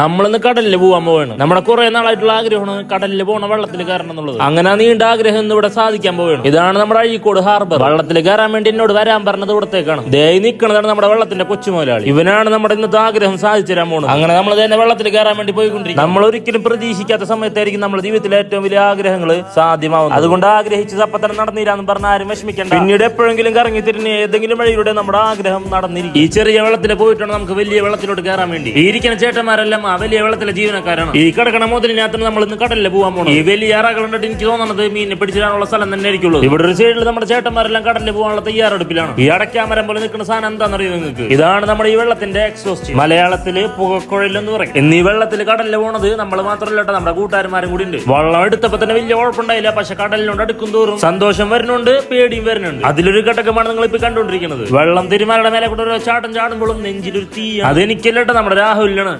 നമ്മളിന്ന് കടലിൽ പോവാൻ പോവാണ്. നമ്മുടെ കുറെ നാളായിട്ടുള്ള ആഗ്രഹമാണ് കടലിൽ പോണ വെള്ളത്തിൽ കയറണം എന്നുള്ളത്. അങ്ങനെ നീണ്ട ആഗ്രഹം ഇന്ന് ഇവിടെ സാധിക്കാൻ പോവാണ്. ഇതാണ് നമ്മുടെ അഴീക്കോട് ഹാർബർ. വെള്ളത്തിൽ കയറാൻ വേണ്ടി എന്നോട് വരാൻ പറഞ്ഞത് ഇവിടത്തേക്കാണ്. ദേ നിൽക്കുന്നതാണ് നമ്മുടെ വെള്ളത്തിന്റെ കൊച്ചുമുതലാളി ഇവനാണ് നമ്മുടെ ഇന്നത്തെ ആഗ്രഹം സാധിച്ചു തരാൻ പോകുന്നത് അങ്ങനെ നമ്മൾ തന്നെ വെള്ളത്തിൽ കയറാൻ വേണ്ടി പോയിക്കൊണ്ടിരിക്കും. നമ്മൾ ഒരിക്കലും പ്രതീക്ഷിക്കാത്ത സമയത്തായിരിക്കും നമ്മുടെ ജീവിതത്തിലെ ഏറ്റവും വലിയ ആഗ്രഹങ്ങൾ സാധ്യമാവുന്നത്. അതുകൊണ്ട് ആഗ്രഹിച്ച് സപ്പത്തനം നടന്നില്ലാന്ന് പറഞ്ഞ ആരും വിഷമിക്കേണ്ട. പിന്നീട് എപ്പോഴെങ്കിലും കറങ്ങി തിരിഞ്ഞ് ഏതെങ്കിലും വഴിയിലൂടെ നമ്മുടെ ആഗ്രഹം നടന്നിരിക്കും. ഈ ചെറിയ വെള്ളത്തിൽ പോയിട്ടാണ് നമുക്ക് വലിയ വെള്ളത്തിലോട്ട് കയറാൻ വേണ്ടി. ഇരിക്കുന്ന ചേട്ടന്മാരെല്ലാം ആ വലിയ വെള്ളത്തിലെ ജീവനക്കാരാണ്. ഈ കിടക്കണ മുതലിനകത്ത് നമ്മൾ ഇന്ന് കടലിൽ പോകാൻ പോകണം ഈ വലിയ അറകൾ കണ്ടിട്ട് എനിക്ക് തോന്നുന്നത് മീനിനെ പിടിച്ചിടാനുള്ള സ്ഥലം തന്നെ ആയിരിക്കുള്ളൂ. ഇവിടെ ഒരു സൈഡിൽ നമ്മുടെ ചേട്ടന്മാരെല്ലാം കടലിൽ പോകാനുള്ള തയ്യാറെടുപ്പിലാണ്. ഈ അടയ്ക്കാമരം പോലെ നിൽക്കുന്ന സാധനം എന്താണെന്നറിയോ നിങ്ങൾക്ക്? ഇതാണ് നമ്മുടെ ഈ വെള്ളത്തിന്റെ എക്സോസ്റ്റ് മലയാളത്തിൽ പുകക്കുഴൽ എന്ന് പറയും എന്നീ വെള്ളത്തിൽ കടലിൽ പോണത് നമ്മൾ മാത്രമല്ല നമ്മുടെ കൂട്ടുകാരന്മാരും കൂടി ഉണ്ട്. വെള്ളം എടുത്തപ്പോ തന്നെ വലിയ കുഴപ്പമുണ്ടായില്ല പക്ഷെ കടലിനോട് അടുക്കും തോറും സന്തോഷം വരുന്നുണ്ട് പേടിയും വരുന്നുണ്ട്. അതിലൊരു ഘടകമാണ് നിങ്ങൾ ഇപ്പൊ കണ്ടുകൊണ്ടിരിക്കുന്നത് വെള്ളം തിരുമാലയുടെ മേലെ കൂടെ ഒരു ചാട്ടം ചാടുമ്പോഴും നെഞ്ചിലൊരു തീ അതെനിക്കല്ലോ നമ്മുടെ രാഹുലിനാണ്.